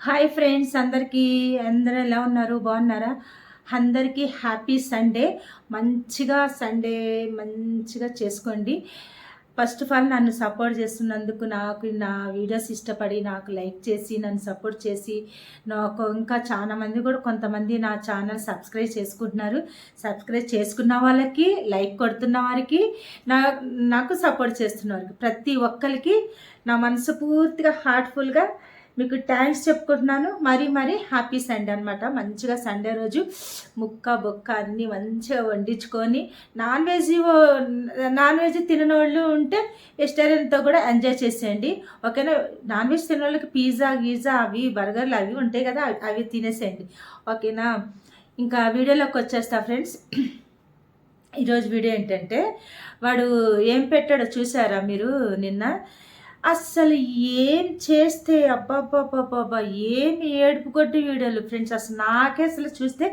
Hi friends అందరికీ అందరూ ఎలా ఉన్నారు? బాగున్నారా? అందరికీ హ్యాపీ సండే. మంచిగా సండే మంచిగా చేసుకోండి. ఫస్ట్ ఆఫ్ ఆల్ నన్ను సపోర్ట్ చేస్తున్నందుకు నాకు నా వీడియోస్ ఇష్టపడి నాకు లైక్ చేసి నన్ను సపోర్ట్ చేసి నాకు ఇంకా చాలా మంది కూడా కొంతమంది నా ఛానల్ సబ్స్క్రైబ్ చేసుకుంటున్నారు. సబ్స్క్రైబ్ చేసుకున్న వాళ్ళకి లైక్ కొడుతున్న వారికి నా నాకు సపోర్ట్ చేస్తున్న వారికి ప్రతి ఒక్కరికి నా మనసు పూర్తిగా హార్ట్ఫుల్గా మీకు థ్యాంక్స్ చెప్పుకుంటున్నాను. మరీ మరీ హ్యాపీ సండే అనమాట మంచిగా సండే రోజు ముక్క బొక్క అన్నీ మంచిగా వండించుకొని నాన్ వెజ్ నాన్ వెజ్ తినని వాళ్ళు ఉంటే వెజిటేరియన్తో కూడా ఎంజాయ్ చేసేయండి. ఓకేనా? నాన్ వెజ్ తినోళ్ళకి పిజ్జా గీజా అవి బర్గర్లు అవి ఉంటాయి కదా అవి తినేసేయండి. ఓకేనా? ఇంకా వీడియోలోకి వచ్చేస్తా ఫ్రెండ్స్ ఈరోజు వీడియో ఏంటంటే వాడు ఏం పెట్టాడో చూసారా మీరు నిన్న? అస్సలు ఏం చేస్తే అబ్బాబ్బాబ్బాబ్బా ఏమి ఏడుపు కొట్టి వీడియోలు ఫ్రెండ్స్ అసలు నాకే అసలు చూస్తే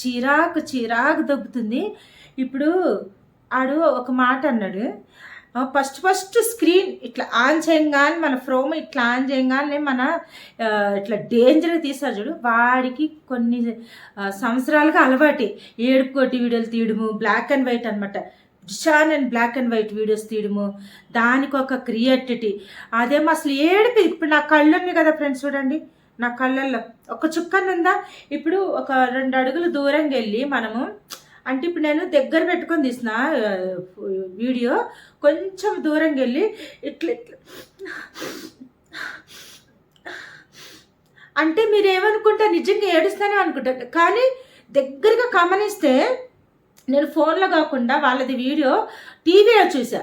చిరాకు చిరాకు దొబ్బుతుంది. ఇప్పుడు ఆడు ఒక మాట అన్నాడు. ఫస్ట్ ఫస్ట్ స్క్రీన్ ఇట్లా ఆన్ చేయగానే మన ఫ్రోమ్ ఇట్లా ఆన్ చేయగానే మన ఇట్లా డేంజర్గా తీసారు చూడు. వాడికి కొన్ని సంవత్సరాలుగా అలవాటే. ఏడుపు కొట్టి వీడియోలు తీయడము బ్లాక్ అండ్ వైట్ అనమాట Shan and black and white videos తీయడము దానికి ఒక క్రియేటివిటీ. అదేమో అసలు ఏడిపి ఇప్పుడు నా కళ్ళు ఉన్నాయి కదా ఫ్రెండ్స్ చూడండి. నా కళ్ళల్లో. ఒక చుక్కనుందా ఇప్పుడు ఒక రెండు అడుగులు దూరంగా వెళ్ళి మనము అంటే ఇప్పుడు నేను దగ్గర పెట్టుకొని తీసిన వీడియో కొంచెం దూరంగా వెళ్ళి ఇట్లా ఇట్లా. అంటే మీరు ఏమనుకుంటారు? నిజంగా ఏడుస్తానే అనుకుంటారు. కానీ దగ్గరగా గమనిస్తే నేను ఫోన్లో కాకుండా వాళ్ళది వీడియో టీవీలో చూసా.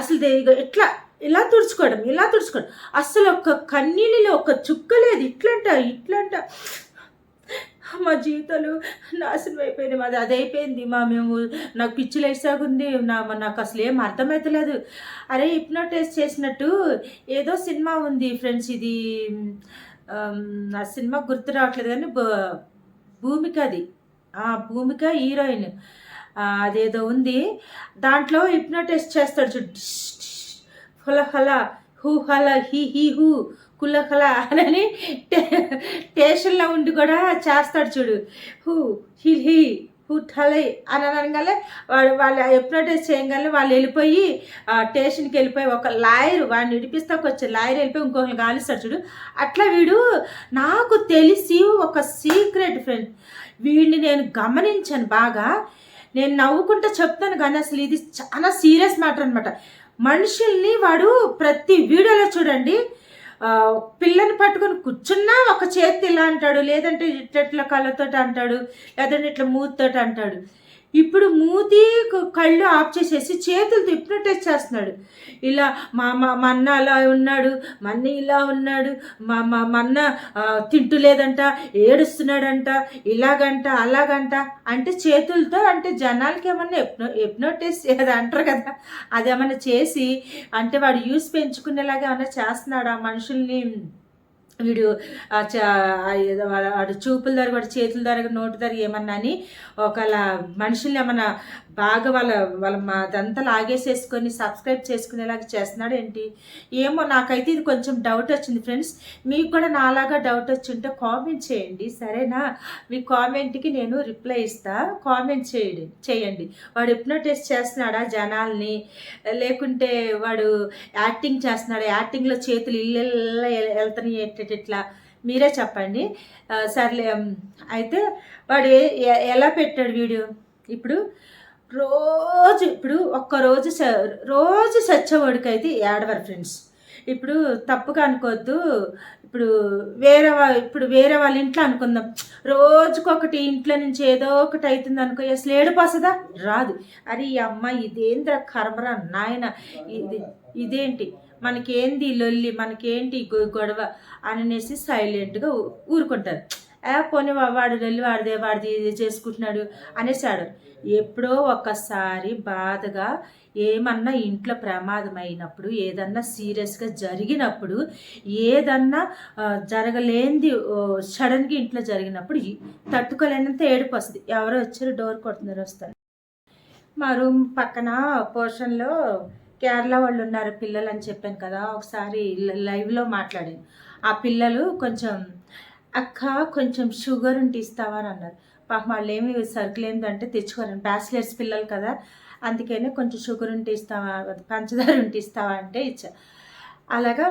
అసలు ఎట్లా ఇలా తుడుచుకోవడం ఇలా తుడుచుకోవడం? అసలు ఒక కన్నీళ్ళలో ఒక చుక్క లేదు. ఇట్లంట ఇట్లంట. మా జీవితాలు నాశనం అయిపోయినాయి మాది అది అయిపోయింది. మా మేము నాకు పిచ్చి లేసాగుంది నా నాకు అసలు ఏం అర్థమవుతలేదు అరే హిప్నోటైజ్ చేసినట్టు ఏదో సినిమా ఉంది ఫ్రెండ్స్. ఇది ఆ సినిమా గుర్తు రావట్లేదు కానీ భూమిక అది ఆ భూమిక హీరోయిన్. అదేదో ఉంది. దాంట్లో హిప్నోటైజ్ చేస్తాడు చూడు. డిష్ డిష్, హల హల హూ హల హీ హీ హూ కుల అని టేషన్లో ఉండి కూడా చేస్తాడు చూడు. హూ హీ హీ హూ అని అనగానే వాడు వాళ్ళు హిప్నోటైజ్ చేయగానే వాళ్ళు వెళ్ళిపోయి స్టేషన్కి వెళ్ళిపోయి ఒక లాయర్ వాడిని విడిపిస్తే వచ్చే లాయర్ వెళ్ళిపోయి ఇంకొకరిని గాలిస్తాడు చూడు. అట్లా వీడు నాకు తెలిసి ఒక సీక్రెట్ ఫ్రెండ్ వీడిని నేను గమనించాను బాగా. నేను నవ్వుకుంటూ చెప్తాను కానీ అసలు ఇది చాలా సీరియస్ మ్యాటర్ అనమాట మనుషుల్ని వాడు ప్రతి వీడియోలో చూడండి పిల్లని పట్టుకొని కూర్చున్నా ఒక చేతి ఇలా అంటాడు లేదంటే ఇట్లా ఇట్లా కళ్ళతో అంటాడు లేదంటే ఇట్లా మూతితోటి అంటాడు. ఇప్పుడు మూతి కళ్ళు ఆఫ్ చేసేసి చేతులతో హిప్నటైజ్ చేస్తున్నాడు. ఇలా మా మా మా అన్న అలా ఉన్నాడు మా అన్న ఇలా ఉన్నాడు మా మా మా అన్న తింటులేదంట ఏడుస్తున్నాడంట ఇలాగంట అలాగంట అంటే చేతులతో అంటే జనాలకి ఏమన్నా ఎప్నో ఎప్నోటైజ్ అది అంటారు కదా. అదేమన్నా చేసి అంటే వాడు యూస్ పెంచుకునేలాగా ఏమన్నా చేస్తున్నాడు ఆ మనుషుల్ని? వీడు చ- వాడు చూపుల ద్వారా కూడా చేతుల ద్వారా నోటి ద్వారా ఏమన్నా అని ఒకలా మనుషుల్ని ఏమన్నా బాగా వాళ్ళ వాళ్ళ మా అదంతా లాగేసేసుకొని సబ్స్క్రైబ్ చేసుకునేలాగా చేస్తున్నాడు ఏంటి ఏమో నాకైతే ఇది కొంచెం డౌట్ వచ్చింది ఫ్రెండ్స్ మీకు కూడా నాలాగా డౌట్ వచ్చి ఉంటే కామెంట్ చేయండి సరేనా? మీ కామెంట్కి నేను రిప్లై ఇస్తా. కామెంట్ చేయండి చేయండి. వాడు హిప్నోటైజ్ చేస్తున్నాడా జనాల్ని? లేకుంటే వాడు యాక్టింగ్ చేస్తున్నాడు? యాక్టింగ్లో చేతులు ఇల్లు వెళ్తున్నాయి ఎట్ట మీరే చెప్పండి. సర్లే అయితే వాడు ఎలా పెట్టాడు వీడియో? ఇప్పుడు రోజు ఇప్పుడు ఒక్క రోజు స- రోజు సచ్చవాడికైతే ఏడవరు ఫ్రెండ్స్ ఇప్పుడు తప్పుగా అనుకోవద్దు ఇప్పుడు వేరే వా ఇప్పుడు వేరే వాళ్ళ ఇంట్లో అనుకుందాం. రోజుకొకటి ఇంట్లో నుంచి ఏదో ఒకటి అవుతుంది అనుకో అసలు ఏడుపోసదా రాదు. అరే ఈ అమ్మ ఇదేంద్ర కర్మరా నాయన? ఇది ఇదేంటి? మనకేంది లొల్లి? మనకేంటి గొ- గొడవ? అనేసి సైలెంట్గా ఊరుకుంటారు. పోనీ వాడు వెళ్ళి వాడిదే వాడిది ఇది చేసుకుంటున్నాడు అనేసాడు ఎప్పుడో ఒక్కసారి బాధగా ఏమన్నా ఇంట్లో ప్రమాదం అయినప్పుడు ఏదన్నా సీరియస్గా జరిగినప్పుడు ఏదన్నా జరగలేనిది సడన్గా ఇంట్లో జరిగినప్పుడు తట్టుకోలేనంత ఏడుపు వస్తుంది. ఎవరో వచ్చారు డోర్ కొడుతున్నారు వస్తారు. మా రూమ్ పక్కన పోర్షన్లో కేరళ వాళ్ళు ఉన్నారు పిల్లలు అని చెప్పాను కదా ఒకసారి లైవ్లో మాట్లాడాను. ఆ పిల్లలు కొంచెం అక్క కొంచెం షుగర్ ఉంటే ఇస్తావా అని అన్నారు. పాపం వాళ్ళు ఏమి సరుకులు ఏంటంటే తెచ్చుకోరండి బ్యాచిలర్స్ పిల్లలు కదా. అందుకనే కొంచెం షుగర్ ఉంటే ఇస్తావా పంచదార ఉంటే ఇస్తావా అంటే ఇచ్చా. అలాగా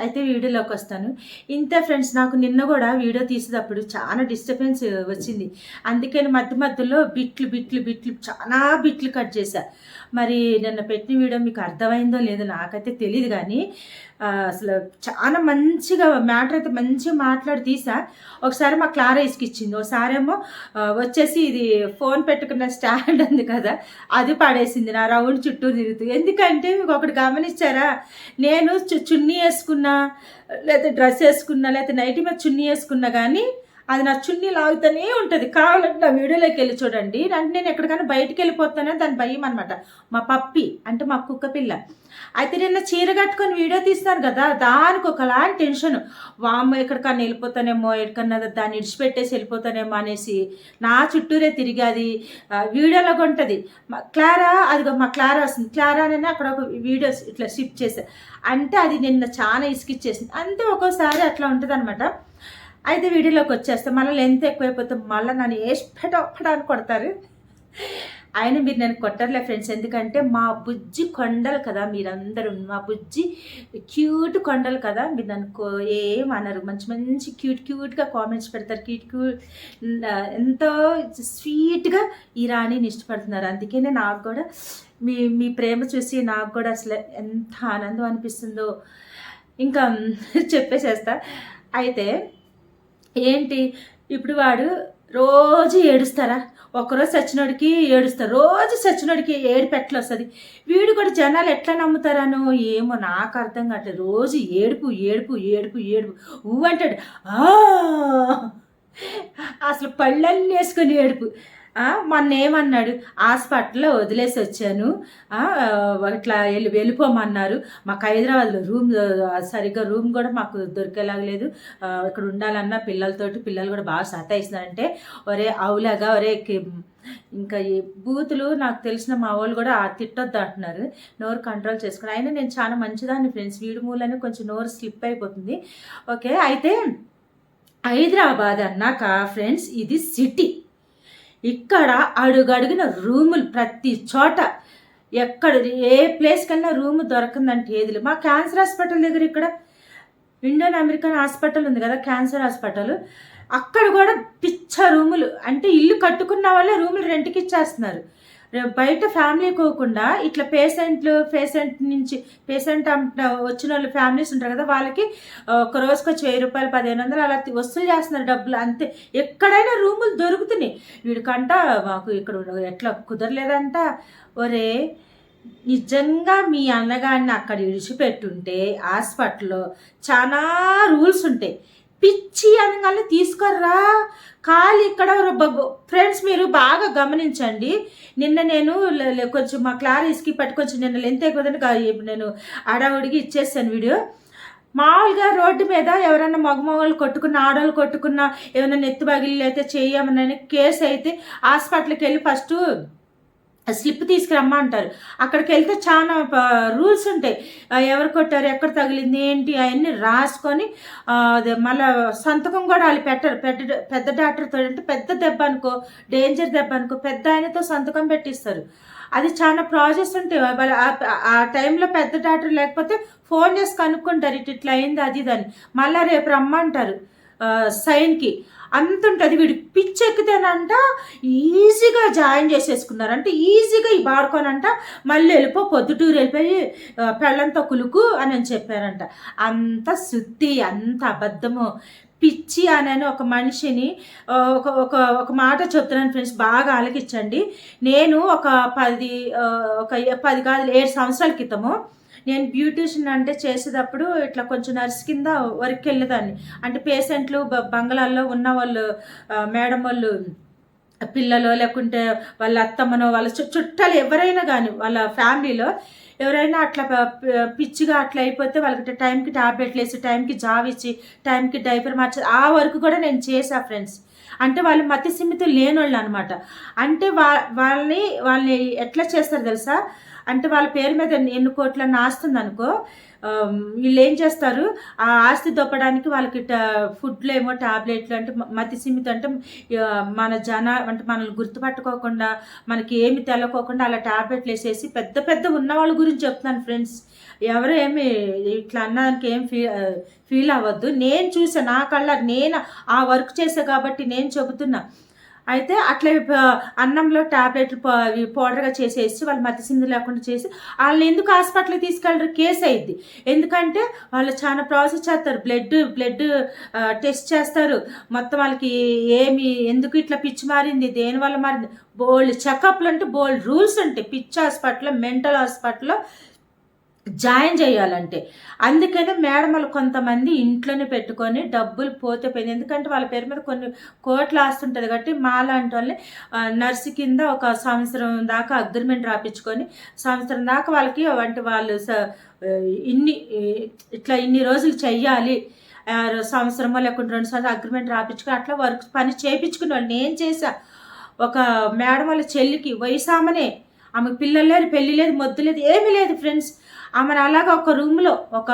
అయితే వీడియోలోకి వస్తాను. ఇంత ఫ్రెండ్స్ నాకు నిన్న కూడా వీడియో తీసేటప్పుడు చాలా డిస్టర్బెన్స్ వచ్చింది. అందుకని మధ్య మధ్యలో బిట్లు బిట్లు బిట్లు చాలా బిట్లు కట్ చేశా. మరి నిన్న పెట్టిన వీడియో మీకు అర్థమైందో లేదో నాకైతే తెలియదు కానీ అసలు చాలా మంచిగా మ్యాటర్ అయితే మంచిగా మాట్లాడి తీసా. ఒకసారి మా క్లారా ఇచ్చింది ఒకసారేమో వచ్చేసి ఇది ఫోన్ పెట్టుకున్న స్టాండ్ ఉంది కదా అది పడేసింది నా రౌండ్ చుట్టూ తిరుగుతూ. ఎందుకంటే మీకు ఒకటి గమనించారా? నేను చున్నీ వేసుకున్నా లేకపోతే డ్రెస్ వేసుకున్నా లేకపోతే నైట్ మీద చున్నీ వేసుకున్నా కానీ అది నా చున్నీ లాగుతూనే ఉంటుంది. కావాలంటే నా వీడియోలోకి వెళ్ళి చూడండి. అంటే నేను ఎక్కడికైనా బయటకు వెళ్ళిపోతానే దాని భయం అనమాట మా పప్పి అంటే మా కుక్క పిల్ల అయితే నిన్న చీర కట్టుకొని వీడియో తీస్తాను కదా దానికి ఒకలాంటి టెన్షన్. వామ్మ ఎక్కడికన్నా వెళ్ళిపోతానేమో ఎక్కడికన్నా దాన్ని ఇడిచిపెట్టేసి వెళ్ళిపోతానేమో అనేసి నా చుట్టూరే తిరిగి అది ఆ, వీడియోలో ఉంటుంది మా క్లారా అది మా క్లారా వస్తుంది. క్లారా అనే అక్కడ ఒక వీడియోస్ ఇట్లా షిఫ్ట్ చేసా. అంటే అది నిన్న చాలా ఇసుకిచ్చేసింది. అంతే ఒక్కోసారి అట్లా ఉంటుంది అనమాట అయితే వీడియోలోకి వచ్చేస్తే మళ్ళీ లెంత్ ఎక్కువైపోతే మళ్ళీ నన్ను వేసి పెట్టని కొడతారు. ఆయన మీరు నేను కొట్టర్లే ఫ్రెండ్స్. ఎందుకంటే మా బుజ్జి కొండలు కదా మీరందరూ. మా బుజ్జి క్యూట్ కొండలు కదా. మీరు నన్ను ఏం అనరు. మంచి మంచి క్యూట్ క్యూట్గా కామెంట్స్ పెడతారు. క్యూట్ క్యూట్ ఎంతో స్వీట్గా ఈ రాణిని ఇష్టపడుతున్నారు. అందుకనే నాకు కూడా మీ మీ ప్రేమ చూసి నాకు కూడా అసలు ఎంత ఆనందం అనిపిస్తుందో ఇంకా చెప్పేసేస్తా. అయితే ఏంటి? ఇప్పుడు వాడు రోజు ఏడుస్తారా? ఒకరోజు సచ్చినోడికి ఏడుస్తారు రోజు సచ్చినోడికి ఏడు పెట్టలు వస్తుంది. వీడు కూడా జనాలు ఎట్లా నమ్ముతారనో ఏమో నాకు అర్థం కావట్లేదు. రోజు ఏడుపు ఏడుపు ఏడుపు ఏడుపు. ఊ అంటాడు. "ఆ!" అసలు పళ్ళన్నీ వేసుకొని ఏడుపు. మొన్న ఏమన్నాడు హాస్పిటల్లో వదిలేసి వచ్చాను. అట్లా ఇట్లా వెళ్ళి వెళ్ళిపోమన్నారు. మాకు హైదరాబాద్లో రూమ్ సరిగ్గా రూమ్ కూడా మాకు దొరికేలాగలేదు ఇక్కడ ఉండాలన్నా పిల్లలతోటి పిల్లలు కూడా బాగా సతాయిస్తున్నారంటే ఒరే అవులాగా ఒరే ఇంకా ఈ బూతులు నాకు తెలిసిన మా వాళ్ళు కూడా ఆ తిట్టొద్దు అంటున్నారు. నోరు కంట్రోల్ చేసుకుని. అయినా నేను చాలా మంచిదాన్ని ఫ్రెండ్స్. వీడి మూలని కొంచెం నోరు స్లిప్ అయిపోతుంది. ఓకే అయితే హైదరాబాద్ అన్నాక ఫ్రెండ్స్ ఇది సిటీ. ఇక్కడ అడుగడుగున రూములు ప్రతి చోట ఎక్కడ ఏ ప్లేస్ కన్నా రూమ్ దొరకందంటే ఏది మా క్యాన్సర్ హాస్పిటల్ దగ్గర ఇక్కడ ఇండియన్ అమెరికన్ హాస్పిటల్ ఉంది కదా క్యాన్సర్ హాస్పిటల్ అక్కడ కూడా పిచ్చ రూములు. అంటే ఇల్లు కట్టుకున్న వాళ్ళే రూములు రెంట్కి ఇచ్చేస్తున్నారు. బయట ఫ్యామిలీ కోకుండా ఇట్లా పేషెంట్లు పేషెంట్ నుంచి పేషెంట్ వచ్చిన వాళ్ళు ఫ్యామిలీస్ ఉంటారు కదా వాళ్ళకి ఒక రోజుకి వచ్చి వెయ్యి రూపాయలు పదిహేను వందలు అలా వసూలు చేస్తున్నారు డబ్బులు అంతే. ఎక్కడైనా రూములు దొరుకుతున్నాయి. వీడికంట మాకు ఇక్కడ ఎట్లా కుదరలేదంట. ఒరే నిజంగా మీ అన్నగాడిని అక్కడ విడిచిపెట్టుంటే హాస్పిటల్లో చాలా రూల్స్ ఉంటాయి. పిచ్చి అనగానే తీసుకుర్రా కాలు ఇక్కడ ఫ్రెండ్స్ మీరు బాగా గమనించండి. నిన్న నేను కొంచెం మా క్లారీస్కి పట్టుకొచ్చి నిన్న లెంత్ అయిపోతుంది నేను ఆడవుడికి ఇచ్చేసాను వీడియో. మామూలుగా రోడ్డు మీద ఎవరైనా మగమగలు కొట్టుకున్న ఆడవాళ్ళు కొట్టుకున్న ఏమైనా నెత్తి బగిలి అయితే చేయమని కేసు అయితే హాస్పిటల్కి వెళ్ళి ఫస్ట్ స్లిప్ తీసుకురమ్మా అంటారు. అక్కడికి వెళ్తే చాలా రూల్స్ ఉంటాయి. ఎవరు కొట్టారు ఎక్కడ తగిలింది ఏంటి అవన్నీ రాసుకొని ఆ, మళ్ళీ సంతకం కూడా వాళ్ళు పెట్టరు. పెద్ద పెద్ద డాక్టర్తో అంటే పెద్ద దెబ్బ అనుకో డేంజర్ దెబ్బ అనుకో పెద్ద ఆయనతో సంతకం పెట్టిస్తారు. అది చాలా ప్రాసెస్ ఉంటాయి. వాళ్ళ ఆ- టైంలో పెద్ద డాక్టర్ లేకపోతే ఫోన్ చేసి కనుక్కుంటారు ఇటు ఇట్లా అయింది అది ఇది అని. మళ్ళీ రేపు రమ్మంటారు సైన్కి. అంత ఉంటుంది వీడు పిచ్చి ఎక్కితేనంట ఈజీగా జాయిన్ చేసేసుకున్నారు అంటే ఈజీగా ఈ బాడుకోనంట మళ్ళీ వెళ్ళిపో పొద్దుటూరు వెళ్ళిపోయి పెళ్ళంతో కులుకు అని అని చెప్పారంట. అంత శుద్ధి అంత అబద్ధము. పిచ్చి అని ఒక మనిషిని ఒక ఒక ఒక మాట చెప్తున్నాను ఫ్రెండ్స్ బాగా ఆలకించండి. నేను ఒక పది ఒక పది కాదు ఏడు సంవత్సరాల క్రితము నేను బ్యూటీషియన్ అంటే చేసేటప్పుడు ఇట్లా కొంచెం నర్స్ కింద వర్క్ వెళ్ళేదాన్ని. అంటే పేషెంట్లు బంగళాల్లో బంగ్లాల్లో ఉన్న వాళ్ళు మేడం వాళ్ళు పిల్లలు లేకుంటే వాళ్ళ అత్తమ్మనో వాళ్ళ చుట్టాలు ఎవరైనా కానీ వాళ్ళ ఫ్యామిలీలో ఎవరైనా అట్లా పిచ్చిగా అట్లా అయిపోతే వాళ్ళకి టైంకి టాబ్లెట్లు వేసి టైంకి జాబ్ ఇచ్చి టైంకి డైపర్ మార్చి ఆ వరకు కూడా నేను చేసా ఫ్రెండ్స్. అంటే వాళ్ళు మతి లేని లేనోళ్ళు అనమాట అంటే వా వాళ్ళని వాళ్ళని ఎట్లా చేస్తారు తెలుసా? అంటే వాళ్ళ పేరు మీద ఎన్ని కోట్ల ఆస్తుంది అనుకో వీళ్ళు ఏం చేస్తారు? ఆ ఆస్తి దొప్పడానికి వాళ్ళకి టా- ఫుడ్లు ఏమో టాబ్లెట్లు అంటే మతి సిమితి అంటే మన జన అంటే మనల్ని గుర్తుపట్టుకోకుండా మనకి ఏమి తెలకోకుండా అలా టాబ్లెట్లు వేసేసి పెద్ద పెద్ద ఉన్న వాళ్ళ గురించి చెప్తున్నాను ఫ్రెండ్స్. ఎవరు ఏమి ఇట్లా అన్నానికి ఏం ఫీ ఫీల్ అవ్వద్దు. నేను చూసా నా కళ్ళ నేను ఆ వర్క్ చేసా కాబట్టి నేను చెబుతున్నా. అయితే అట్లా అన్నంలో టాబ్లెట్లు అవి పౌడర్గా చేసేసి వాళ్ళు మతిసింది లేకుండా చేసి వాళ్ళని ఎందుకు హాస్పిటల్కి తీసుకెళ్ళరు? కేసు అయింది ఎందుకంటే వాళ్ళు చాలా ప్రాసెస్ చేస్తారు. బ్లడ్ బ్లడ్ టెస్ట్ చేస్తారు. మొత్తం వాళ్ళకి ఏమి ఎందుకు ఇట్లా పిచ్చి మారింది? దేనివల్ల మారింది? బోల్డ్ చెకప్లు అంటే బోల్డ్ రూల్స్ ఉంటాయి. పిచ్చి హాస్పిటల్లో మెంటల్ హాస్పిటల్లో జాయిన్ చేయాలంటే. అందుకనే మేడమలు కొంతమంది ఇంట్లోనే పెట్టుకొని డబ్బులు పోతే పోయింది. ఎందుకంటే వాళ్ళ పేరు మీద కొన్ని కోట్లు ఆస్తుంటుంది కాబట్టి మాలాంటి వాళ్ళని నర్సు కింద ఒక సంవత్సరం దాకా అగ్రిమెంట్ రాపించుకొని సంవత్సరం దాకా వాళ్ళకి వంటి వాళ్ళు స- ఇన్ని ఇట్లా ఇన్ని రోజులు చెయ్యాలి. సంవత్సరమో లేకుంటే రెండు సంవత్సరాలు అగ్రిమెంట్ రాపించుకొని అట్లా వర్క్ పని చేయించుకునే వాళ్ళు. నేను చేశా. ఒక మేడం వాళ్ళ చెల్లికి వయసామనే ఆమెకు పిల్లలు లేరు పెళ్ళి లేదు మొద్దు లేదు ఏమీ లేదు ఫ్రెండ్స్. ఆమెను అలాగా ఒక రూమ్లో ఒక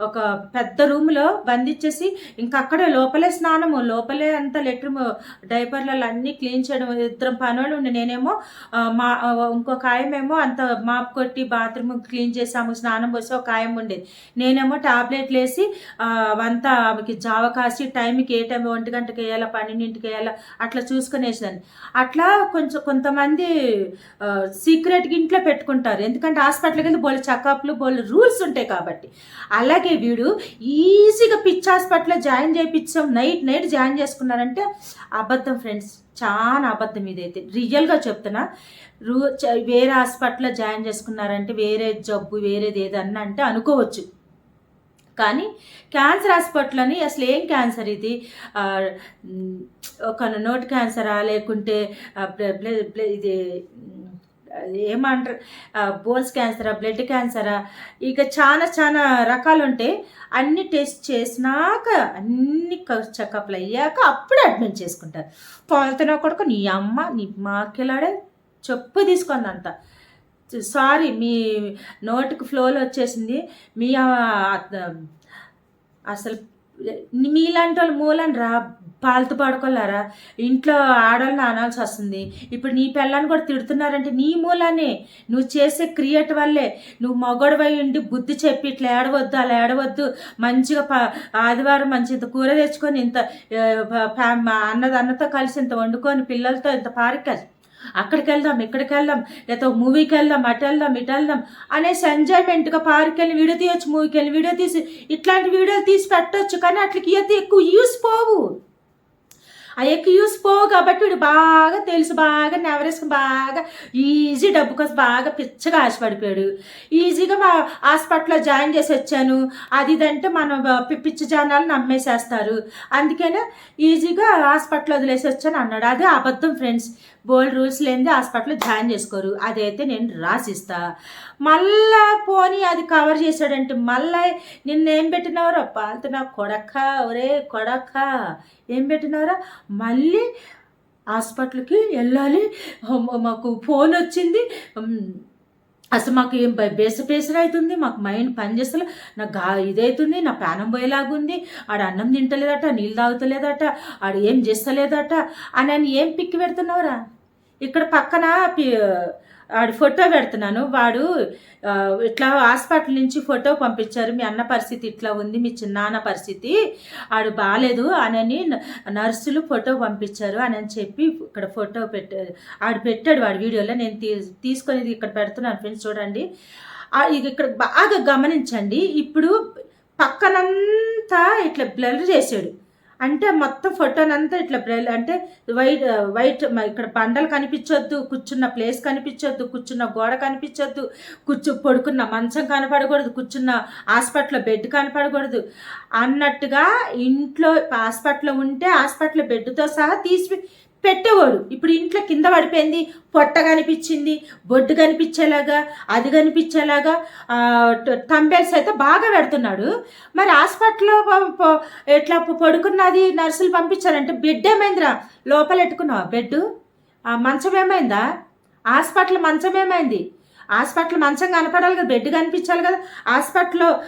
ఒక పెద్ద రూమ్లో బంధించేసి ఇంకా అక్కడే లోపలే స్నానము లోపలే అంత లెటర్ డైపర్లలో అన్నీ క్లీన్ చేయడం ఇద్దరం పనులు ఉండి నేనేమో మా ఇంకొక ఆయమేమో అంత మాప్ కొట్టి బాత్రూమ్ క్లీన్ చేసాము స్నానం పోసి ఒక ఆయం ఉండేది. నేనేమో టాబ్లెట్లు వేసి అంతా అవంతా ఆమెకి జావ కాసి టైంకి ఏ టైం ఒంటి గంటకి వేయాలా పన్నెండింటికి వేయాలా అట్లా చూసుకుని వేసేదాన్ని అట్లా కొంచెం కొంతమంది సీక్రెట్గా ఇంట్లో పెట్టుకుంటారు. ఎందుకంటే హాస్పిటల్కి వెళ్ళి చక్క చెకప్లు బోల్ రూల్స్ ఉంటాయి కాబట్టి. అలాగే వీడు ఈజీగా పిచ్ హాస్పిటల్లో జాయిన్ చేయించాం నైట్ నైట్ జాయిన్ చేసుకున్నారంటే అబద్ధం ఫ్రెండ్స్ చాలా అబద్ధం ఇదైతే. రియల్గా చెప్తున్నా రూ వేరే హాస్పిటల్లో జాయిన్ చేసుకున్నారంటే వేరే జబ్బు వేరేది ఏదన్నా అంటే అనుకోవచ్చు. కానీ క్యాన్సర్ హాస్పిటల్ అని అసలు ఏం క్యాన్సర్ ఇది? ఒక నోటి క్యాన్సరా లేకుంటే ఆ, ఇది ఏమంటారు? బోన్స్ క్యాన్సరా బ్లడ్ క్యాన్సరా ఇక చాలా చాలా రకాలు ఉంటాయి అన్ని టెస్ట్ చేసినాక అన్ని చెకప్లు అయ్యాక అప్పుడు అడ్మిట్ చేసుకుంటారు. పాలతన కొడుకు నీ అమ్మ నీ మాకెలాడే చెప్పు తీసుకుంది అంతా సారీ మీ నోటికి ఫ్లోలో వచ్చేసింది. మీ అసలు మీలాంటి వాళ్ళు మూలని రా పాలతు పడుకోలేరా? ఇంట్లో ఆడవాళ్ళని అనాల్సి వస్తుంది. ఇప్పుడు నీ పిల్లని కూడా తిడుతున్నారంటే నీ మూలానే. నువ్వు చేసే క్రియేట్ వల్లే. నువ్వు మగడవై ఉండి బుద్ధి చెప్పి ఇట్లా ఏడవద్దు అలా ఏడవద్దు. మంచిగా ప ఆదివారం మంచి ఇంత కూర తెచ్చుకొని ఇంత అన్నది అన్నతో కలిసి ఇంత వండుకొని పిల్లలతో ఇంత పార్క్ అక్కడికి వెళ్దాం ఇక్కడికి వెళ్దాం లేకపోతే మూవీకి వెళ్దాం అటు వెళ్దాం ఇటు వెళ్దాం అనేసి ఎంజాయ్మెంట్గా పార్క్ వెళ్ళి వీడియో తీయొచ్చు మూవీకి వెళ్ళి వీడియో తీసి ఇట్లాంటి వీడియోలు తీసి పెట్టవచ్చు కానీ అట్లకి ఇయ్యతే ఎక్కువ యూస్ పోవు. ఆ ఎక్యూస్ యూస్ పోవు కాబట్టి వీడు బాగా తెలుసు బాగా నెవరేసుకుని బాగా ఈజీ డబ్బు కోసం బాగా పిచ్చగా ఆశపడిపోయాడు. ఈజీగా మా హాస్పిటల్లో జాయిన్ చేసి వచ్చాను. అది ఇదంటే మనం పి- పిచ్చి జనాలు నమ్మేసేస్తారు. అందుకనే ఈజీగా హాస్పిటల్ వదిలేసి వచ్చాను అన్నాడు. అదే అబద్ధం ఫ్రెండ్స్ బోల్డ్ రూల్స్ లేనిది హాస్పిటల్లో జాయిన్ చేసుకోరు. అదైతే నేను రాసిస్తా. మళ్ళా పోని అది కవర్ చేశాడంటే మళ్ళా నిన్నేం పెట్టినవరా? పాలతో నా కొడక్క ఒరే కొడక్క ఏం పెట్టినవరా? మళ్ళీ హాస్పిటల్కి వెళ్ళాలి. మాకు ఫోన్ వచ్చింది. అసలు మాకు ఏం బేస బేసర అవుతుంది మాకు మైండ్ పనిచేస్తలే నా గా ఇదవుతుంది నా ప్రాణం పోయేలాగుంది. ఆడ అన్నం తింటలేదట నీళ్ళు తాగుతలేదట ఆడు ఏం చేస్తలేదట అని ఆయన ఏం పిక్కి పెడుతున్నావురా? ఇక్కడ పక్కన వాడు ఫోటో పెడుతున్నాను. వాడు ఇట్లా హాస్పిటల్ నుంచి ఫోటో పంపించారు. మీ అన్న పరిస్థితి ఇట్లా ఉంది. మీ చిన్నాన్న పరిస్థితి ఆడు బాగాలేదు అని నర్సులు ఫోటో పంపించారు అని అని చెప్పి ఇక్కడ ఫోటో పెట్టారు ఆడు పెట్టాడు వాడి వీడియోలో. నేను తీ తీసుకొని ఇక్కడ పెడుతున్నాను ఫ్రెండ్స్ చూడండి. ఇది ఇక్కడ బాగా గమనించండి. ఇప్పుడు పక్కనంతా ఇట్లా బ్లర్ చేశాడు అంటే మొత్తం ఫోటోనంతా ఇట్లా బ్లర్ అంటే వైట్ వైట్ ఇక్కడ బండలు కనిపించొద్దు కూర్చున్న ప్లేస్ కనిపించొద్దు కూర్చున్న గోడ కనిపించొద్దు కూర్చు పడుకున్న మంచం కనపడకూడదు కూర్చున్న హాస్పిటల్లో బెడ్ కనపడకూడదు అన్నట్టుగా ఇంట్లో హాస్పిటల్లో ఉంటే హాస్పిటల్ బెడ్తో సహా తీసి పెట్టేవాడు. ఇప్పుడు ఇంట్లో కింద పడిపోయింది పొట్ట కనిపించింది బొడ్డు కనిపించేలాగా అది కనిపించేలాగా తంబేల్స్ అయితే బాగా పెడుతున్నాడు. మరి హాస్పిటల్లో ఎట్లా పడుకున్నది నర్సులు పంపించారంటే బెడ్ ఏమైందిరా? లోపల పెట్టుకున్నావా బెడ్ మంచం ఏమైందా? హాస్పిటల్ మంచం ఏమైంది? హాస్పిటల్ మంచం కనపడాలి కదా బెడ్ కనిపించాలి కదా. హాస్పిటల్లో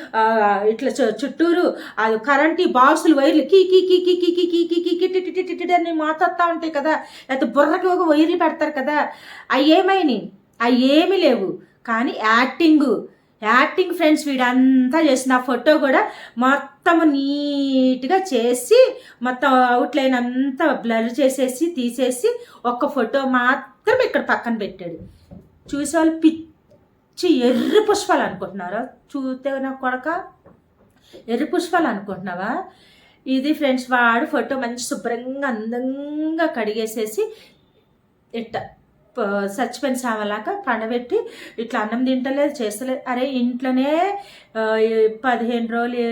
ఇట్లా చు- చుట్టూరు అది కరెంటు బాక్సులు వైర్లు కీ కీ కీ కీ కీ కీ కీ కీ కీ కీ టి టి అని మోతొత్తా ఉంటాయి కదా. లేకపోతే బుర్రకి ఒక వైర్లు పెడతారు కదా. అవి ఏమైనాయి అవి ఏమీ లేవు. కానీ యాక్టింగు యాక్టింగ్ ఫ్రెండ్స్ వీడంతా చేసిన ఆ ఫోటో కూడా మొత్తం నీట్గా చేసి మొత్తం అవుట్లైన్ అంతా బ్లర్ చేసేసి తీసేసి ఒక్క ఫోటో మాత్రం ఇక్కడ పక్కన పెట్టాడు. చూసేవాళ్ళు పిచ్చి ఎర్రి పుష్పాలు అనుకుంటున్నారా? చూస్తే నా కొడక? ఎర్రి పుష్పాలు అనుకుంటున్నావా? ఇది ఫ్రెండ్స్ వాడు ఫోటో మంచి శుభ్రంగా అందంగా కడిగేసేసి ఇట్ట సచ్చిపోయిన సామలాగా పండబెట్టి ఇట్లా అన్నం తింటలేదు చేస్తలేదు. అరే ఇంట్లోనే పదిహేను రోజులు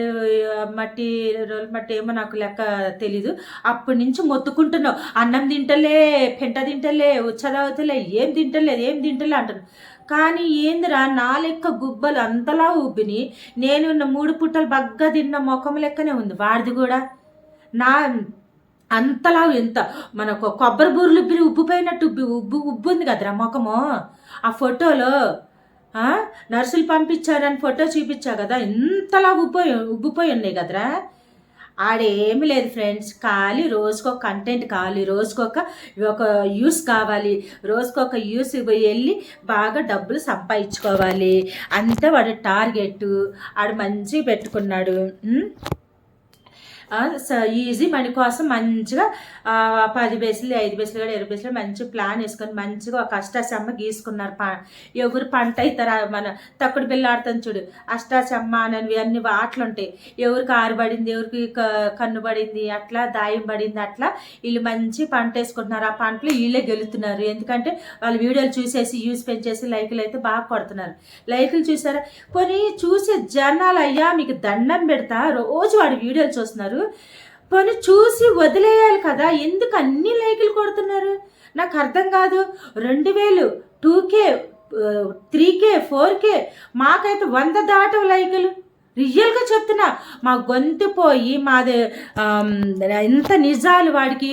మట్టి ఇరవై రోజులు మట్టి ఏమో నాకు లెక్క తెలీదు. అప్పటి నుంచి మొత్తుకుంటున్నావు. అన్నం తింటలే పెంట తింటలే ఉచ్చదవుతలే ఏం తింటలేదు ఏం తింటలే అంటున్నావు. కానీ ఏందిరా నా లెక్క గుబ్బలు అంతలా ఉబ్బిని నేను ఉన్న మూడు పుట్టలు బగ్గా తిన్న ముఖం లెక్కనే ఉంది వాడిది కూడా. నా అంతలా ఎంత? మనకు కొబ్బరి బూరెలు ఉబ్బి ఉబ్బిపోయినట్టు ఉబ్బి ఉబ్బు ఉబ్బు ఉంది కదరా ముఖము. ఆ ఫోటోలో నర్సులు పంపించారని ఫోటో చూపించా కదా ఇంతలా ఉబ్బిపోయి ఉబ్బిపోయి ఉన్నాయి కదరా. ఆడేమి లేదు ఫ్రెండ్స్. ఖాళీ రోజుకొక కంటెంట్ కావాలి రోజుకొక ఒక యూస్ కావాలి రోజుకొక యూస్ వెళ్ళి బాగా డబ్బులు సంపాదించుకోవాలి. అంతే వాడు టార్గెట్ ఆడు మంచిగా పెట్టుకున్నాడు. ఈజీ మనీ కోసం మంచిగా పది బేసులు ఐదు బేసులు కూడా ఇరవై బేసులు మంచి ప్లాన్ వేసుకొని మంచిగా ఒక అష్టాచమ్మ గీసుకున్నారు ప ఎవరు పంట అవుతారు మన తక్కుడు బిల్ల చూడు అష్టాచమ్మ అని అన్ని వాటలు ఉంటాయి. ఎవరికి ఆరు పడింది ఎవరికి క- కన్ను పడింది అట్లా దాయం పడింది అట్లా వీళ్ళు మంచి పంట వేసుకుంటున్నారు. ఆ పంటలు వీళ్ళే గెలుతున్నారు. ఎందుకంటే వాళ్ళు వీడియోలు చూసేసి యూస్ పెంచేసి లైకులు అయితే బాగా కొడుతున్నారు. లైకులు చూసారా? పోనీ చూసే జనాలు అయ్యా మీకు దండం పెడతా. రోజు వాడు వీడియోలు చూస్తున్నారు. పని చూసి వదిలేయాలి కదా ఎందుకు అన్ని లైకులు కొడుతున్నారు? నాకు అర్థం కాదు. రెండు వేలు two K three K four K మాకైతే వంద దాటం లైకులు. రియల్గా చెప్తున్నా. మా గొంతు పోయి మాది ఎంత నిజాలు వాడికి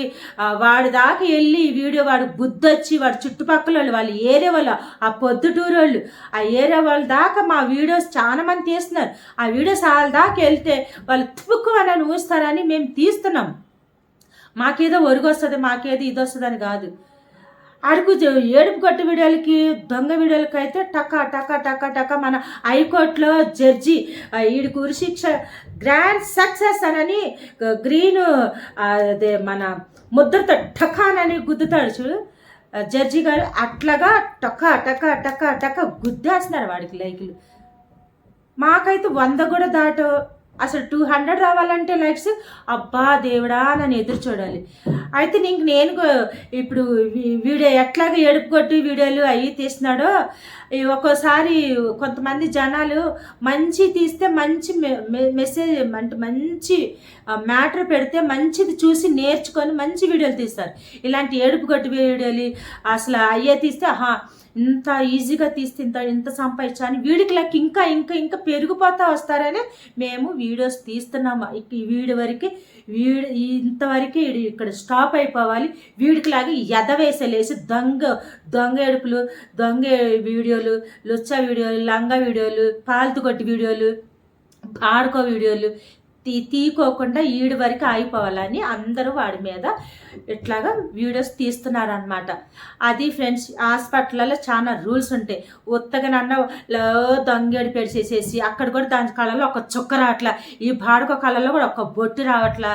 వాడి దాకా వెళ్ళి ఈ వీడియో వాడు బుద్ధొచ్చి వాడి చుట్టుపక్కల వాళ్ళు వాళ్ళ ఏరియా వాళ్ళు ఆ పొద్దుటూరు వాళ్ళు ఆ ఏరియా వాళ్ళ దాకా మా వీడియోస్ చాలా మంది తీస్తున్నారు. ఆ వీడియోస్ వాళ్ళ దాకా వెళ్తే వాళ్ళు తుక్కు అని ఊస్తారని మేము తీస్తున్నాం. మాకేదో ఒరిగొస్తుంది మాకేదో ఇది వస్తుంది అని కాదు. అడుగు ఏడుపు కొట్టు వీడియోలకి దొంగ వీడియోలకి అయితే టకా టకా టకా టకా మన హైకోర్టులో జడ్జి వీడికి ఉరిశిక్ష గ్రాండ్ సక్సెస్ అనని గ్రీన్ అదే మన ముద్రతో టకానని గుద్దుతాడు చూడు. జడ్జి గారు అట్లాగా టకా టకా టకా టకా గుద్దేస్తున్నారు వాడికి లైకులు. మాకైతే వంద కూడా దాటో అసలు టూ హండ్రెడ్ రావాలంటే లైక్స్ అబ్బా దేవుడా నన్ను ఎదురు చూడాలి. అయితే నీకు నేను ఇప్పుడు వీడియో ఎట్లాగ ఏడుపు కొట్టి వీడియోలు అవి తీస్తున్నాడో ఈ ఒక్కోసారి కొంతమంది జనాలు మంచి తీస్తే మంచి మె- మె- మెసేజ్ అంటే మంచి మ్యాటర్ పెడితే మంచిది చూసి నేర్చుకొని మంచి వీడియోలు తీస్తారు. ఇలాంటి ఏడుపు కొట్టి వీడియోలు అసలు అయ్యే తీస్తే ఆహా ఇంత ఈజీగా తీస్తే ఇంత ఇంత సంపాదించా అని వీడికి లెక్క ఇంకా ఇంకా ఇంకా పెరిగిపోతా వస్తారని మేము వీడియోస్ తీస్తున్నాము ఈ వీడి వరకు వీడి ఇంతవరకు ఇక్కడ స్టాప్ అయిపోవాలి. వీడికి లాగా ఎదవేసలేసి దొంగ దొంగ ఏడుపులు దొంగ వీడియోలు లుచ్చ వీడియోలు లంగా వీడియోలు పాల్తుగొట్టి వీడియోలు ఆడుకో వీడియోలు తీ తీకోకుండా ఈడు వరకు ఆగిపోవాలని అందరూ వాడి మీద ఇట్లాగా వీడియోస్ తీస్తున్నారనమాట అది ఫ్రెండ్స్ హాస్పిటల్లో చాలా రూల్స్ ఉంటాయి. ఉత్తగనన్న లో దొంగేడు పెడిచేసేసి అక్కడ కూడా దాని కళలో ఒక చుక్క రావట్లా. ఈ బాడుక కళ్ళలో కూడా ఒక బొట్టు రావట్లా.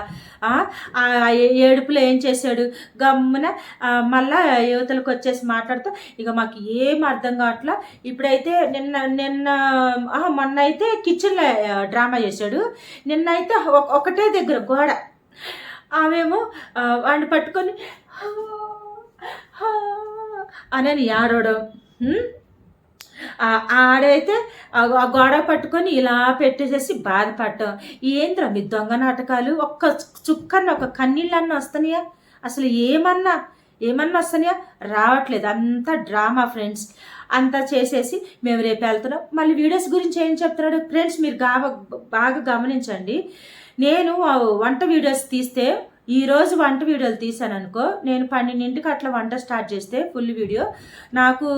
ఏడుపులో ఏం చేశాడు? గమ్మున మళ్ళా యువతలకు వచ్చేసి మాట్లాడుతూ ఇక మాకు ఏం అర్థం కావట్లా? ఇప్పుడైతే నిన్న నిన్న ఆహా, మొన్న అయితే కిచెన్లో డ్రామా చేశాడు. నిన్న అయితే ఒకటే దగ్గర గోడ. ఆమెమో వాడిని పట్టుకొని అని ఆడవడం ఆడైతే ఆ ఆ గోడ పట్టుకొని ఇలా పెట్టేసేసి బాధపడటం ఏంద్రా మీ దొంగ నాటకాలు? ఒక్క చుక్కన్న ఒక కన్నీళ్ళన్న వస్తున్నాయా అసలు ఏమన్నా ఏమన్నా వస్తున్నాయా రావట్లేదు. అంతా డ్రామా ఫ్రెండ్స్. అంతా చేసేసి మేము రేపు వెళ్తున్నాం. మళ్ళీ వీడియోస్ గురించి ఏం చెప్తున్నాడు? ఫ్రెండ్స్ మీరు గా బాగా గమనించండి. నేను వంట వీడియోస్ తీస్తే ఈరోజు వంట వీడియోలు తీసాను అనుకో నేను పన్నెండింటికి అట్లా వంట స్టార్ట్ చేస్తే ఫుల్ వీడియో. నాకు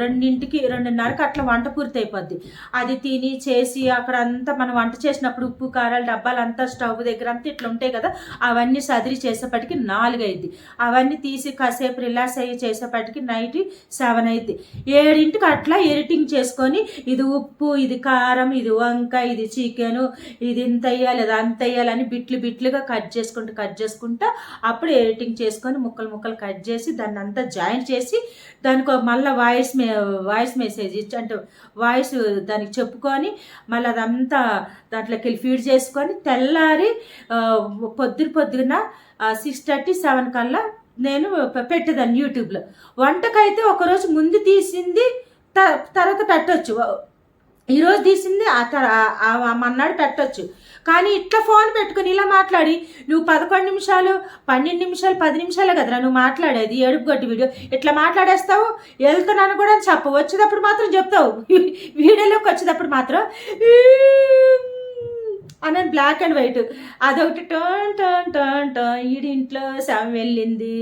రెండింటికి రెండున్నరకి అట్లా వంట పూర్తి అయిపోద్ది అది తిని చేసి అక్కడ అంతా మనం వంట చేసినప్పుడు ఉప్పు కారాలు డబ్బాలు అంతా స్టవ్ దగ్గర అంతా ఇట్లా ఉంటాయి కదా అవన్నీ సదిరి చేసేపటికి నాలుగు అయింది అవన్నీ తీసి కాసేపు రిలాక్స్ అయ్యి చేసేపటికి నైట్ సెవెన్ అయింది ఏడింటికి అట్లా ఎడిటింగ్ చేసుకొని ఇది ఉప్పు ఇది కారం ఇది వంకాయ ఇది చికెను ఇది ఇంత వేయాలి అది అంత వేయాలని బిట్లు బిట్లుగా కట్ చేసుకుంటూ కట్ చేసుకుంటూ అప్పుడు ఎడిటింగ్ చేసుకొని ముక్కలు ముక్కలు కట్ చేసి దాన్ని అంతా జాయిన్ చేసి దానికి మళ్ళీ వాయిస్ మే వాయిస్ మెసేజ్ ఇచ్చి అంటే వాయిస్ దానికి చెప్పుకొని మళ్ళీ అదంతా దాంట్లోకి వెళ్ళి ఫీడ్ చేసుకొని తెల్లారి పొద్దున పొద్దున సిక్స్ థర్టీ సెవెన్ కల్లా నేను పెట్టేదాన్ని యూట్యూబ్లో. వంటకైతే ఒకరోజు ముందు తీసింది త- తర్వాత పెట్టొచ్చు. ఈరోజు తీసింది ఆ తర మన్నాడు పెట్టొచ్చు. కానీ ఇట్లా ఫోన్ పెట్టుకుని ఇలా మాట్లాడి నువ్వు పదకొండు నిమిషాలు పన్నెండు నిమిషాలు పది నిమిషాలే కదరా నువ్వు మాట్లాడేది ఏడుపు గట్టి వీడియో ఇట్లా మాట్లాడేస్తావు? వెళ్తున్నాను కూడా అని చెప్పు వచ్చేటప్పుడు మాత్రం చెప్తావు. వీడియోలోకి వచ్చేటప్పుడు మాత్రం అని బ్లాక్ అండ్ వైట్ అదొకటి టర్న్ టర్న్ టర్న్ టర్న్ ఈడింట్లో శవం వెళ్ళింది.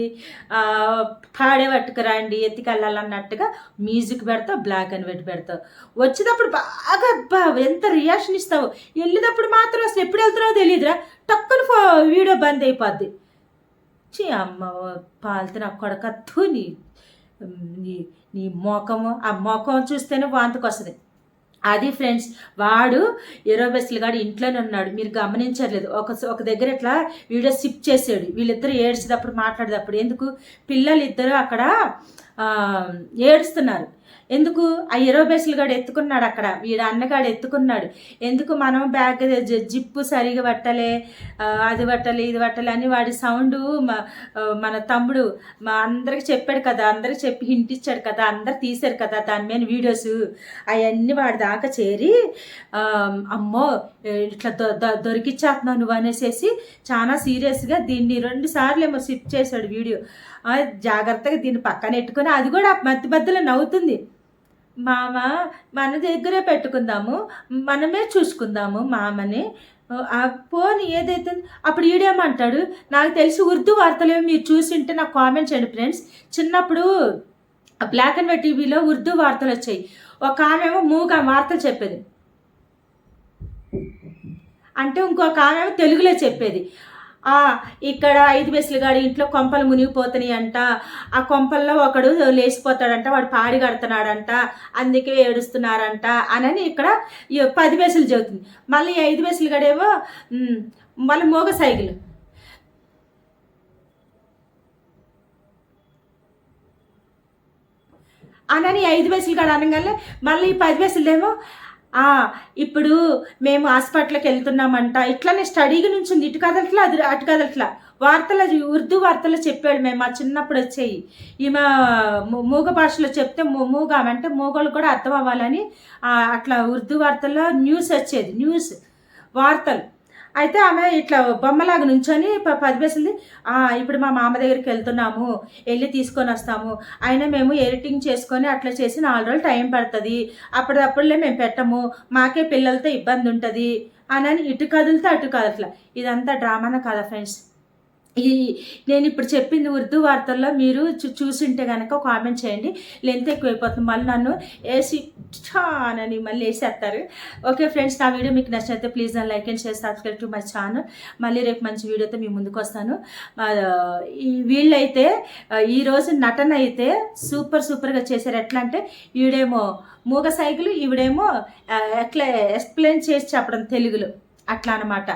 పాడే పట్టుకురండి ఎత్తికెళ్ళాలన్నట్టుగా మ్యూజిక్ పెడతావు బ్లాక్ అండ్ వైట్ పెడతావు వచ్చేటప్పుడు బాగా అబ్బా ఎంత రియాక్షన్ ఇస్తావు. వెళ్ళేటప్పుడు మాత్రం అసలు ఎప్పుడు వెళ్తున్నావో తెలియదురా. టక్కున ఫో వీడియో బంద్ అయిపోద్ది. చీ అమ్మ పాలితే నా కొడక నీ నీ నీ మోకము. ఆ మోకం చూస్తేనే వాంతికి వస్తుంది అది ఫ్రెండ్స్ వాడు ఇరవై బస్సులు గాడు ఇంట్లోనే ఉన్నాడు. మీరు గమనించట్లేదు. ఒక ఒక దగ్గర ఇట్లా వీడియో సిప్ చేసాడు. వీళ్ళిద్దరు ఏడ్చేటప్పుడు మాట్లాడేటప్పుడు. ఎందుకు? పిల్లలు ఇద్దరు అక్కడ ఏడుస్తున్నారు. ఎందుకు ఆ ఇరవై పైసలు గాడు ఎత్తుకున్నాడు అక్కడ? వీడు అన్నగాడు ఎత్తుకున్నాడు. ఎందుకు మనం బ్యాగ్ జిప్పు సరిగా పట్టలే అది పట్టలే ఇది పట్టలే అని వాడి సౌండ్ మన తమ్ముడు మా అందరికి చెప్పాడు కదా అందరికి చెప్పి హింట్ ఇచ్చాడు కదా అందరు తీశారు కదా దాని మీద వీడియోస్. అవన్నీ వాడి దాకా చేరి అమ్మో ఇట్లా దొ దొరికిచ్చేస్తున్నావు నువ్వు అనేసేసి చాలా సీరియస్గా దీన్ని రెండు సార్లు ఏమో సిప్ చేశాడు వీడియో. జాగ్రత్తగా దీన్ని పక్కన పెట్టుకుని అది కూడా మధ్య మధ్యలో నవ్వుతుంది. మామ మన దగ్గరే పెట్టుకుందాము మనమే చూసుకుందాము మామని. ఆ ఫోన్ ఏదైతే అప్పుడు ఈడేమంటాడు నాకు తెలిసి ఉర్దూ వార్తలు మీరు చూసింటే నాకు కామెంట్ చేయండి ఫ్రెండ్స్ చిన్నప్పుడు బ్లాక్ అండ్ వైట్ టీవీలో ఉర్దూ వార్తలు వచ్చాయి. ఒక ఆమె ఏమో మూగ వార్తలు చెప్పేది. అంటే ఇంకొక ఆమె తెలుగులో చెప్పేది. ఇక్కడ ఐదు బెస్సులు గాడి ఇంట్లో కొంపలు మునిగిపోతున్నాయి అంట ఆ కొంపల్లో ఒకడు లేచిపోతాడంట వాడు పాడి కడుతున్నాడంట అందుకే ఏడుస్తున్నారంట అనని ఇక్కడ పది బెస్సులు చెబుతుంది మళ్ళీ ఈ ఐదు బెస్సులు గడేమో మళ్ళీ మోగ సైకిల్. అనని ఐదు వయసులు కాడ అనగానే మళ్ళీ ఈ పది వేసులు ఏమో ఇప్పుడు మేము హాస్పిటల్కి వెళ్తున్నామంట. ఇట్లానే స్టడీగా నుంచి ఇటు కదలట్లా అది అటు కదలట్లా వార్తలు ఉర్దూ వార్తలు చెప్పాడు మేము మా చిన్నప్పుడు వచ్చేయి. ఈమె మూగ భాషలో చెప్తే ము- మూగ అంటే మూగలు కూడా అర్థం అవ్వాలని అట్లా ఉర్దూ వార్తల్లో న్యూస్ వచ్చేది. న్యూస్ వార్తలు. అయితే ఆమె ఇట్లా బొమ్మలాగా నుంచొని ప- పది ఇప్పుడు మా మామ దగ్గరికి వెళ్తున్నాము. వెళ్ళి తీసుకొని వస్తాము. అయినా మేము ఎడిటింగ్ చేసుకొని అట్లా చేసి నాలుగు రోజులు టైం పడుతుంది. అప్పటిదప్పుడులే మేము పెట్టము. మాకే పిల్లలతో ఇబ్బంది ఉంటుంది అని ఇటు కదులుతా అటు కదలట్లా. ఇదంతా డ్రామాన కదా ఫ్రెండ్స్? ఈ నేను ఇప్పుడు చెప్పింది ఉర్దూ వార్తల్లో మీరు చూ చూసింటే కనుక కామెంట్ చేయండి. లెంత్ ఎక్కువైపోతుంది. మళ్ళీ నన్ను వేసి అని మళ్ళీ వేసేస్తారు. ఓకే ఫ్రెండ్స్ నా వీడియో మీకు నచ్చినైతే ప్లీజ్ నా like and share subscribe to my channel. మళ్ళీ రేపు మంచి వీడియోతో మీ ముందుకు వస్తాను. ఈ వీళ్ళైతే ఈరోజు నటన అయితే సూపర్ సూపర్గా చేశారు. ఎట్లా అంటే ఈవిడేమో మూగ సైకిల్ ఈవిడేమో ఎట్లా ఎక్స్ప్లెయిన్ చేసి చెప్పడం తెలుగులో. అట్లా అనమాట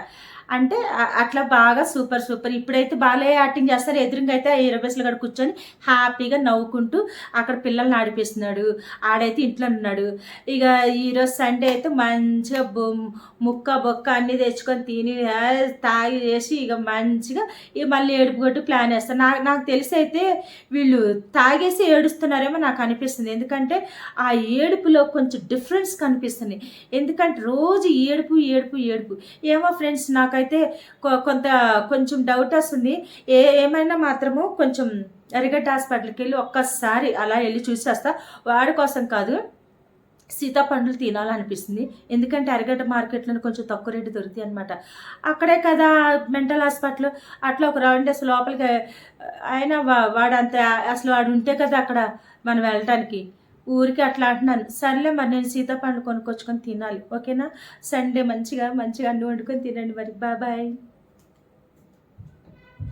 అంటే అట్లా బాగా సూపర్ సూపర్. ఇప్పుడైతే బాలే యాక్టింగ్ చేస్తారు. ఎదురుగా అయితే ఆ ఇరబస్లు కూర్చొని హ్యాపీగా నవ్వుకుంటూ అక్కడ పిల్లల్ని ఆడిపిస్తున్నాడు. ఆడైతే ఇంట్లో ఉన్నాడు. ఇక ఈరోజు సండే అయితే మంచిగా ముక్క బొక్క అన్నీ తెచ్చుకొని తిని తాగి చేసి ఇక మంచిగా ఇక మళ్ళీ ఏడుపుకొట్టు ప్లాన్ వేస్తారు. నాకు నాకు తెలిసి అయితే వీళ్ళు తాగేసి ఏడుస్తున్నారేమో నాకు అనిపిస్తుంది. ఎందుకంటే ఆ ఏడుపులో కొంచెం డిఫరెన్స్ కనిపిస్తుంది. ఎందుకంటే రోజు ఏడుపు ఏడుపు ఏడుపు. ఏమో ఫ్రెండ్స్ నాకు నాకైతే కొ- కొంత కొంచెం డౌట్ వస్తుంది. ఏ ఏమైనా మాత్రము కొంచెం అరిగట్ హాస్పిటల్కి వెళ్ళి ఒక్కసారి అలా వెళ్ళి చూసేస్తా వాడి కోసం కాదు సీతాపండ్లు తినాలనిపిస్తుంది. ఎందుకంటే అరగడ్డ మార్కెట్లో కొంచెం తక్కువ రేటు దొరుకుతాయి అనమాట అక్కడే కదా మెంటల్ హాస్పిటల్. అట్లా ఒక రౌండ్ అసలు లోపలికి అయినా వా- వాడంత అసలు వాడు ఉంటే కదా అక్కడ మనం వెళ్ళటానికి. ఊరికి అట్లా అంటున్నాను. సర్లే మరి నేను సీతాపండు కొనుక్కొచ్చుకొని తినాలి. ఓకేనా? సండే మంచిగా మంచిగా అన్ని వండుకొని తినండి మరి. బాయ్.